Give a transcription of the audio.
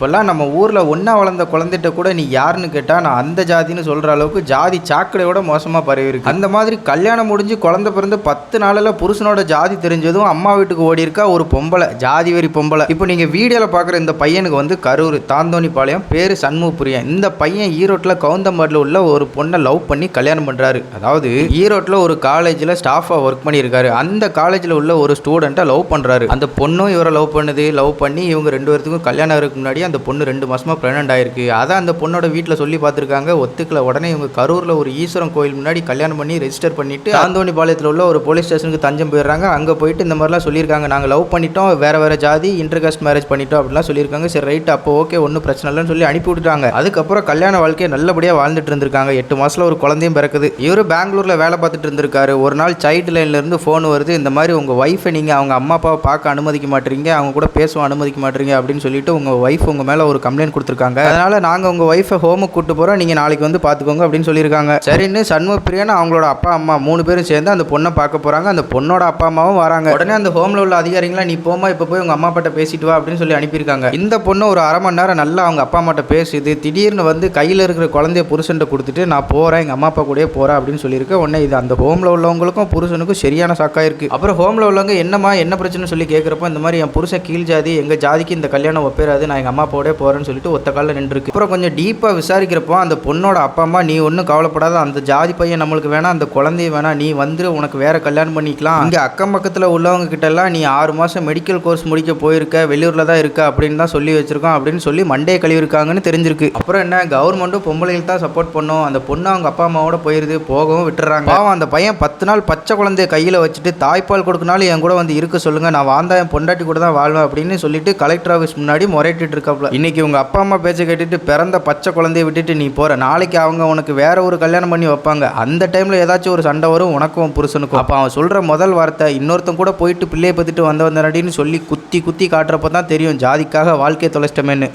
இப்போல்லாம் நம்ம ஊரில் ஒன்றா வளர்ந்த குழந்தைகிட்ட கூட நீ யாருன்னு கேட்டால் நான் அந்த ஜாதின்னு சொல்கிற அளவுக்கு ஜாதி சாக்கடையோட மோசமாக பரவி இருக்கு. அந்த மாதிரி கல்யாணம் முடிஞ்சு குழந்தை பிறந்து பத்து நாளில் புருஷனோட ஜாதி தெரிஞ்சதும் அம்மா வீட்டுக்கு ஓடி இருக்கா ஒரு பொம்பளை ஜாதி வெறி பொம்பளை. இப்போ நீங்கள் வீடியோவில் பார்க்குற இந்த பையனுக்கு வந்து கரூர் தாந்தோணிப்பாளையம் பேர் சண்முகப்பிரியன் இந்த பையன் ஈரோட்டில் கவுந்தம்பாட்டில் உள்ள ஒரு பொண்ணை லவ் பண்ணி கல்யாணம் பண்ணுறாரு அதாவது ஈரோட்டில் ஒரு காலேஜில் ஸ்டாஃபாக ஒர்க் பண்ணியிருக்காரு. அந்த காலேஜில் உள்ள ஒரு ஸ்டூடெண்ட்டை லவ் பண்ணுறாரு அந்த பொண்ணும் இவரை லவ் பண்ணுது. லவ் பண்ணி இவங்க ரெண்டு பேர்த்துக்கும் கல்யாணம் ஆகிறதுக்கு முன்னாடி அந்த பொண்ணு ரெண்டு மாதமாக ப்ரெக்னென்ட் ஆயிருக்கு. அதை அந்த பொண்ணோட வீட்டில் சொல்லி பார்த்துருக்காங்க. ஒத்துக்கல. உடனே இவங்க கரூரில் ஒரு ஈஸ்வரன் கோயில் முன்னாடி கல்யாணம் பண்ணி ரெஜிஸ்டர் பண்ணிட்டு ஆந்தோணி பாளையத்தில் உள்ள ஒரு போலீஸ் ஸ்டேஷனுக்கு தஞ்சம் போயிடுறாங்க. அங்கே போயிட்டு இந்த மாதிரிலாம் சொல்லியிருக்காங்க. நாங்கள் லவ் பண்ணிட்டோம். வேற வேற ஜாதி இன்டர்காஸ்ட் மேரேஜ் பண்ணிட்டோம் அப்படிலாம் சொல்லியிருக்காங்க. சரி ரைட் அப்போ ஓகே ஒன்றும் பிரச்சனை இல்லைன்னு சொல்லி அனுப்பி விட்டுட்டாங்க. அதுக்கப்புறம் கல்யாண வாழ்க்கையை நல்லபடியாக வாழ்ந்துட்டு இருந்திருக்காங்க. எட்டு மாதத்தில் ஒரு குழந்தையும் பிறக்குது. இவரு பெங்களூர்ல வேலை பார்த்துட்டு இருந்திருக்காரு. ஒரு நாள் சைல்டு லைன்லேருந்து ஃபோன் வருது. இந்த மாதிரி உங்கள் ஒய்ஃபை நீங்கள் அவங்க அம்மா அப்பாவை பார்க்க அனுமதிக்க மாட்டீங்க. அவங்க கூட பேசவும் அனுமதிக்க மாட்டீங்க அப்படின்னு சொல்லிட்டு உங்கள் ஒய்ஃப் உங்கள் மேலே ஒரு கம்ப்ளைண்ட் கொடுத்துருக்காங்க. அதனால் நாங்கள் உங்க ஒய்ஃபை ஹோமுக்கு கூட்டு போகிறோம் நீங்கள் நாளைக்கு வந்து பார்த்துக்கோங்க அப்படின்னு சொல்லியிருக்காங்க. சரின்னு சண்முக பிரியன் அவங்களோட அப்பா அம்மா மூணு பேரும் சேர்ந்து அந்த பொண்ணை பார்க்க போகிறாங்க அந்த பொண்ணோட அப்பா அம்மாவும் வராங்க. உடனே அந்த ஹோமில் உள்ள அதிகாரிங்களா நீ போமா இப்போ போய் உங்கள் அம்மா அப்பாட்ட பேசிட்டு வா அப்படின்னு சொல்லி அனுப்பியிருக்காங்க. இந்த பொண்ணு ஒரு அரை மணி நேரம் நல்லா அவங்க அப்பா அம்மாட்ட பேசுது திடீர்னு வந்து கையில் இருக்கிற குழந்தைய புருஷன்ட்ட கொடுத்துட்டு நான் போகிறேன் எங்கள் அம்மா அப்பா கூடயே போகிறேன் அப்படின்னு சொல்லியிருக்கேன் உடனே இது அந்த ஹோமில் உள்ளவங்களுக்கும் புருஷனுக்கும் சரியான சாக்காக இருக்கு. அப்புறம் ஹோமில் உள்ளவங்க என்னம்மா என்ன பிரச்சனை சொல்லி கேட்குறப்போ இந்த மாதிரி என் புருஷன் கீழ் ஜாதி எங்கள் ஜாதிக்கு இந்த கல்யாணம் ஒப்பேராது நான் எங்கள் அம்மா அம்மா அப்பாவோடய போகிறேன்னு சொல்லிட்டு ஒத்த காலில் நின்றுருக்கு. அப்புறம் கொஞ்சம் டீப்பாக விசாரிக்கிறப்போ அந்த பொண்ணோட அப்பா அம்மா நீ ஒன்றும் கவலைப்படாத. அந்த ஜாதி பையன் நம்மளுக்கு வேணாம். அந்த குழந்தைய வேணாம். நீ வந்துரு. உனக்கு வேற கல்யாணம் பண்ணிக்கலாம். இங்கே அக்கம் பக்கத்தில் உள்ளவங்க கிட்டலாம் நீ ஆறு மாதம் மெடிக்கல் கோர்ஸ் முடிக்க போயிருக்க. வெளியூரில் தான் இருக்க. அப்படின்னு தான் சொல்லி வச்சிருக்கோம். அப்படின்னு சொல்லி மண்டே கழுவிருக்காங்கன்னு தெரிஞ்சிருக்கு. அப்புறம் என்ன? கவர்மெண்ட்டும் பொம்பளைகளுக்கு தான் சப்போர்ட் பண்ணும். அந்த பொண்ணு அவங்க அப்பா அம்மாவோட போயிருது. போகவும் விட்டுறாங்க. பாவம் அந்த பையன் பத்து நாள் பச்சை குழந்தைய கையில் வச்சுட்டு தாய்ப்பால் கொடுக்கனாலும் என் கூட வந்து இருக்க சொல்லுங்க. நான் வாழ்ந்தா என் பொண்டாட்டி கூட தான் வாழ்வேன். அப்படின்னு சொல்லிட்டு கலெக்டர் ஆஃபீஸ் முன்னாடி முறையிட்டு இருக்காப்ல இன்னைக்கு உங்க அப்பா அம்மா பேச்சை கேட்டுட்டு பிறந்த பச்சை குழந்தைய விட்டுட்டு நீ போற. நாளைக்கு அவங்க உனக்கு வேற ஒரு கல்யாணம் பண்ணி வைப்பாங்க. அந்த டைம்ல ஏதாச்சும் ஒரு சண்டை வரும் உனக்கும் புருஷனுக்கும். அப்போ அவன் சொல்ற முதல் வார்த்தை இன்னொருத்தன் கூட போயிட்டு பிள்ளையை பற்றிட்டு வந்த வந்தனடின்னு சொல்லி குத்தி குத்தி காட்டுறப்ப தான் தெரியும். ஜாதிக்காக வாழ்க்கையை தொலைச்சிட்டமேன்னு.